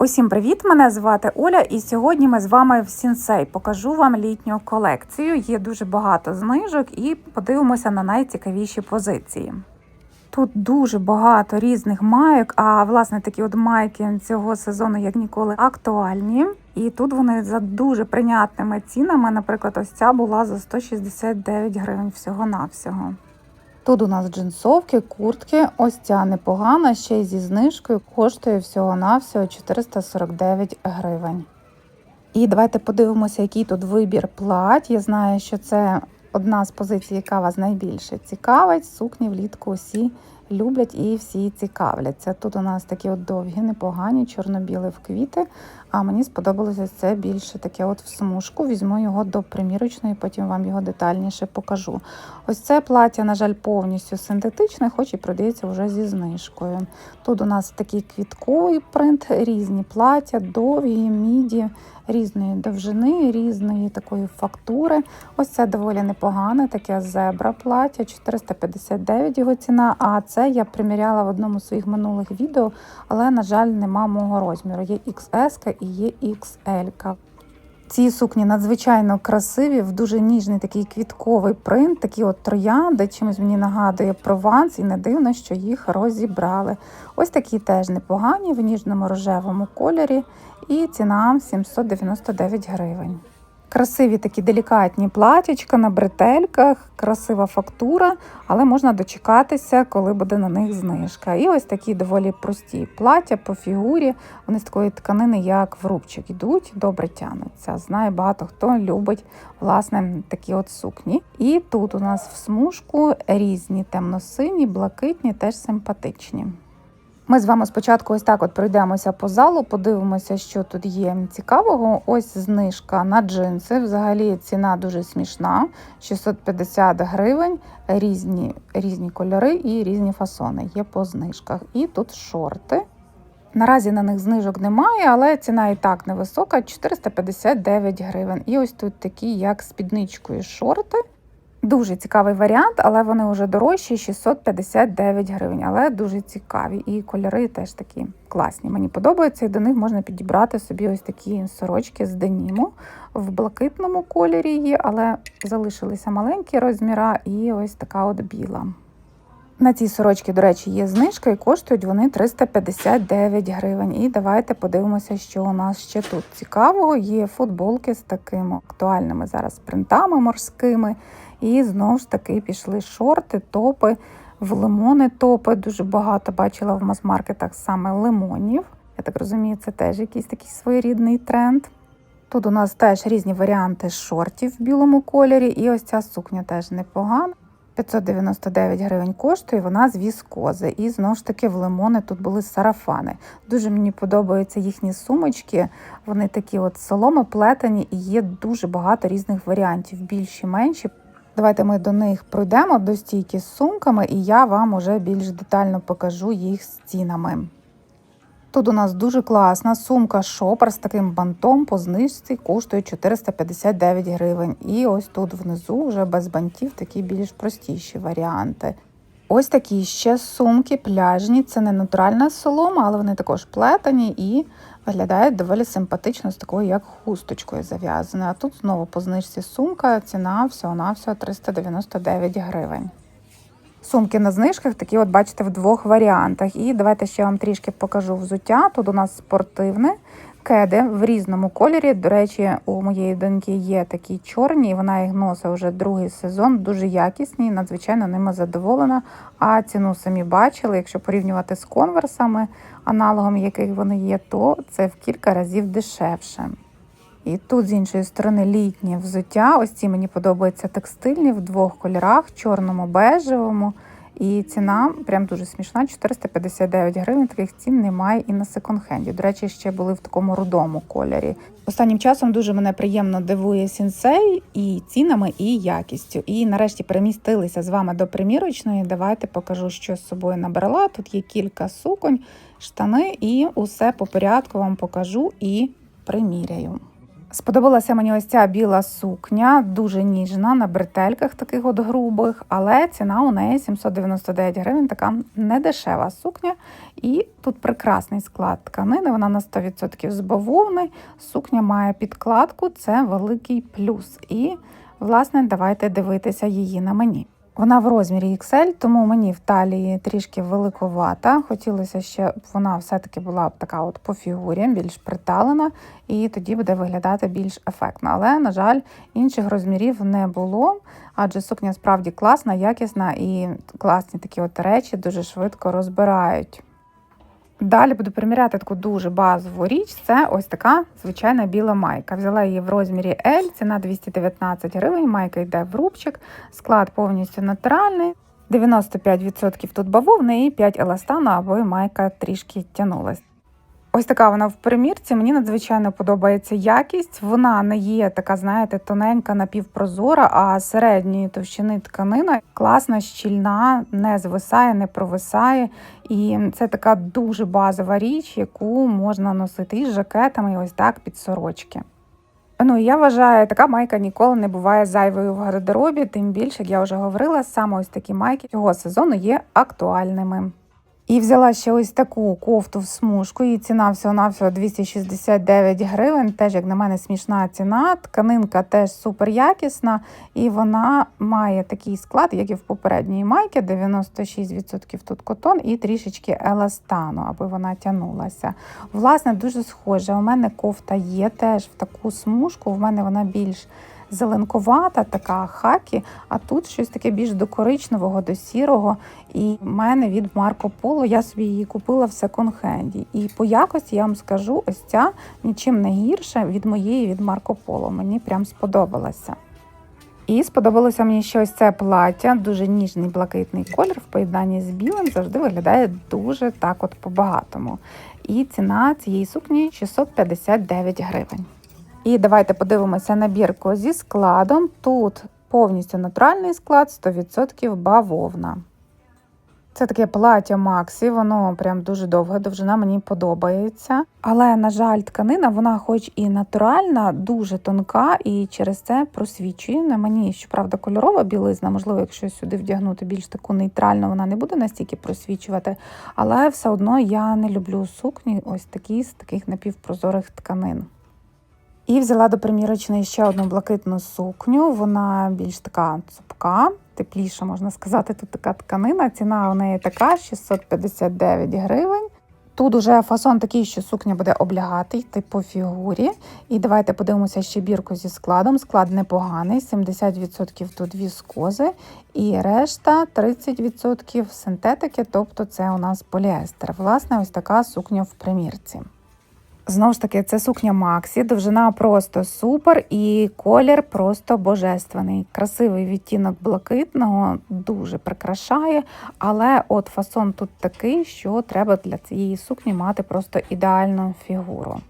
Усім привіт! Мене звати Оля, і сьогодні ми з вами в Сінсей. Покажу вам літню колекцію. Є дуже багато знижок і подивимося на найцікавіші позиції. Тут дуже багато різних майок, а власне такі от майки цього сезону як ніколи актуальні. І тут вони за дуже прийнятними цінами. Наприклад, ось ця була за 169 гривень всього-навсього. Тут у нас джинсовки, куртки. Ось ця непогана, ще й зі знижкою коштує всього-навсього 449 гривень. І давайте подивимося, який тут вибір плать. Я знаю, що це одна з позицій, яка вас найбільше цікавить. Сукні влітку усі люблять і всі цікавляться. Тут у нас такі от довгі, непогані, чорно-білі в квіти. А мені сподобалося це більше таке от в смужку. Візьму його до примірочної, потім вам його детальніше покажу. Ось це плаття, на жаль, повністю синтетичне, хоч і продається вже зі знижкою. Тут у нас такий квітковий принт, різні плаття, довгі, міді, різної довжини, різної такої фактури. Ось це доволі непогане, таке зебра плаття, 459 його ціна. А це я приміряла в одному з своїх минулих відео, але, на жаль, нема мого розміру. Є XS і є XL. Ці сукні надзвичайно красиві, в дуже ніжний такий квітковий принт, такі от троянди, чимось мені нагадує прованс, і не дивно, що їх розібрали. Ось такі теж непогані в ніжному рожевому кольорі, і ціна 799 гривень. Красиві такі делікатні платічка на бретельках, красива фактура, але можна дочекатися, коли буде на них знижка. І ось такі доволі прості плаття по фігурі. Вони з такої тканини, як в рубчик, йдуть, добре тянуться. Знаю, багато хто любить власне такі от сукні. І тут у нас в смужку різні темно-сині, блакитні, теж симпатичні. Ми з вами спочатку ось так от пройдемося по залу, подивимося, що тут є цікавого. Ось знижка на джинси. Взагалі ціна дуже смішна: 650 гривень, різні, різні кольори і різні фасони є по знижках. І тут шорти. Наразі на них знижок немає, але ціна і так невисока 459 гривень. І ось тут такі, як спідничкою шорти. Дуже цікавий варіант, але вони вже дорожчі 659 гривень. Але дуже цікаві. І кольори теж такі класні. Мені подобається, і до них можна підібрати собі ось такі сорочки з деніму. В блакитному кольорі є, але залишилися маленькі розміра, і ось така от біла. На цій сорочці, до речі, є знижка і коштують вони 359 гривень. І давайте подивимося, що у нас ще тут цікавого. Є футболки з такими актуальними зараз принтами морськими. І знову ж таки пішли шорти, топи, в лимони топи. Дуже багато бачила в мас-маркетах саме лимонів. Я так розумію, це теж якийсь такий своєрідний тренд. Тут у нас теж різні варіанти шортів в білому кольорі, і ось ця сукня теж непогана. 599 гривень коштує, вона з віскози. І знову ж таки в лимони тут були сарафани. Дуже мені подобаються їхні сумочки. Вони такі от соломи плетені і є дуже багато різних варіантів, більші, менші. Давайте ми до них пройдемо до стійки з сумками, і я вам уже більш детально покажу їх з цінами. Тут у нас дуже класна сумка шопер з таким бантом по знижці коштує 459 гривень. І ось тут внизу вже без бантів такі більш простіші варіанти. Ось такі ще сумки пляжні. Це не натуральна солома, але вони також плетені і виглядають доволі симпатично з такою, як хусточкою зав'язаною. А тут знову по знижці сумка, ціна всього-навсього 399 гривень. Сумки на знижках такі, от бачите, в двох варіантах. І давайте ще вам трішки покажу взуття. Тут у нас спортивне кеди в різному кольорі. До речі, у моєї доньки є такі чорні, і вона їх носить вже другий сезон, дуже якісні, надзвичайно ними задоволена. А ціну самі бачили. Якщо порівнювати з конверсами, аналогом яких вони є, то це в кілька разів дешевше. І тут, з іншої сторони, літнє взуття. Ось ці мені подобаються текстильні в двох кольорах, чорному, бежевому. І ціна прям дуже смішна: 459 гривень. Таких цін немає і на секонд-хенді. До речі, ще були в такому рудому кольорі. Останнім часом дуже мене приємно дивує сінсей і цінами, і якістю. І нарешті перемістилися з вами до примірочної. Давайте покажу, що з собою набрала. Тут є кілька суконь, штани, і усе по порядку вам покажу і приміряю. Сподобалася мені ось ця біла сукня, дуже ніжна, на бретельках таких от грубих, але ціна у неї 799 гривень, така недешева сукня. І тут прекрасний склад тканини, вона на 100% з бавовни. Сукня має підкладку, це великий плюс. І, власне, давайте дивитися її на мені. Вона в розмірі XL, тому мені в талії трішки великовата. Хотілося щоб вона все-таки була б така от по фігурі, більш приталена, і тоді буде виглядати більш ефектно. Але, на жаль, інших розмірів не було, адже сукня справді класна, якісна і класні такі от речі дуже швидко розбирають. Далі буду приміряти таку дуже базову річ. Це ось така звичайна біла майка. Взяла її в розмірі L, ціна 219 гривень. Майка йде в рубчик, склад повністю натуральний. 95% тут бавовни і 5 еластану, аби майка трішки тянулась. Ось така вона в примірці. Мені надзвичайно подобається якість. Вона не є така, знаєте, тоненька, напівпрозора, а середньої товщини тканина класна, щільна, не звисає, не провисає. І це така дуже базова річ, яку можна носити із жакетами, і ось так під сорочки. Ну, я вважаю, така майка ніколи не буває зайвою в гардеробі, тим більше, як я вже говорила, саме ось такі майки цього сезону є актуальними. І взяла ще ось таку кофту в смужку. Її ціна всього-навсього 269 гривень. Теж, як на мене, смішна ціна. Тканинка теж супер якісна, і вона має такий склад, як і в попередньої майки: 96% тут котон і трішечки еластану, аби вона тянулася. Власне, дуже схоже. У мене кофта є теж в таку смужку. В мене вона більш зеленковата, така хакі, а тут щось таке більш до коричневого, до сірого. І в мене від Марко Поло я собі її купила в секонд-хенді. І по якості я вам скажу, ось ця нічим не гірша від моєї від Марко Поло. Мені прям сподобалася. І сподобалося мені ще ось це плаття, дуже ніжний блакитний колір в поєднанні з білим завжди виглядає дуже так от по-багатому. І ціна цієї сукні 659 гривень. І давайте подивимося набірку зі складом. Тут повністю натуральний склад, 100% бавовна. Це таке плаття Максі, воно прям дуже довге, довжина мені подобається. Але, на жаль, тканина, вона хоч і натуральна, дуже тонка, і через це просвічує. На мені, щоправда, кольорова білизна, можливо, якщо сюди вдягнути більш таку нейтральну, вона не буде настільки просвічувати. Але все одно я не люблю сукні, ось такі з таких напівпрозорих тканин. І взяла до примірочної ще одну блакитну сукню. Вона більш така цупка, тепліша, можна сказати, тут така тканина. Ціна у неї така 659 гривень. Тут уже фасон такий, що сукня буде облягати, йти по фігурі. І давайте подивимося ще бірку зі складом. Склад непоганий, 70% тут віскози, і решта 30% синтетики, тобто це у нас поліестер. Власне, ось така сукня в примірці. Знову ж таки, це сукня Максі, довжина просто супер, і колір просто божественний. Красивий відтінок блакитного, дуже прикрашає, але от фасон тут такий, що треба для цієї сукні мати просто ідеальну фігуру.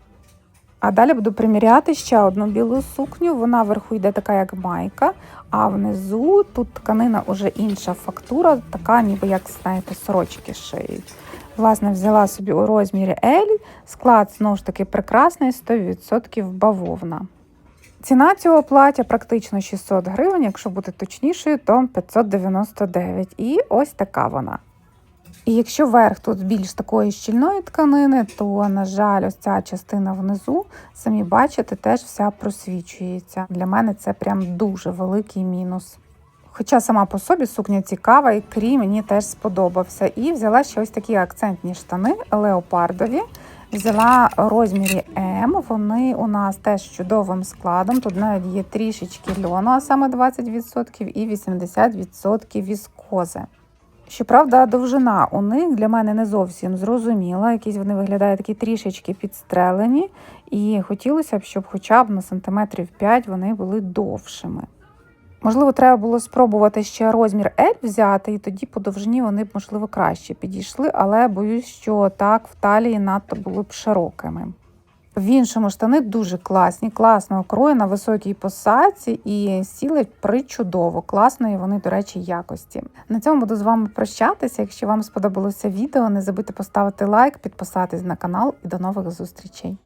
А далі буду приміряти ще одну білу сукню. Вона вверху йде така, як майка, а внизу тут тканина вже інша фактура, така, ніби як знаєте, сорочки шиють. Власне, взяла собі у розмірі L, склад знову ж таки прекрасний, 100% бавовна. Ціна цього плаття практично 600 гривень, якщо бути точнішою, то 599. І ось така вона. І якщо верх тут більш такої щільної тканини, то, на жаль, ось ця частина внизу, самі бачите, теж вся просвічується. Для мене це прям дуже великий мінус. Хоча сама по собі сукня цікава, і крій мені теж сподобався. І взяла ще ось такі акцентні штани леопардові. Взяла розмірі М. Вони у нас теж чудовим складом. Тут навіть є трішечки льону, а саме 20% і 80% віскози. Щоправда, довжина у них для мене не зовсім зрозуміла. Якісь вони виглядають такі трішечки підстрелені, і хотілося б, щоб хоча б на сантиметрів 5 вони були довшими. Можливо, треба було спробувати ще розмір L взяти, і тоді по довжині вони б, можливо, краще підійшли, але боюсь, що так в талії надто були б широкими. В іншому штани дуже класні, класного крою на високій посадці і сіли причудово, класної вони, до речі, якості. На цьому буду з вами прощатися. Якщо вам сподобалося відео, не забудьте поставити лайк, підписатись на канал і до нових зустрічей.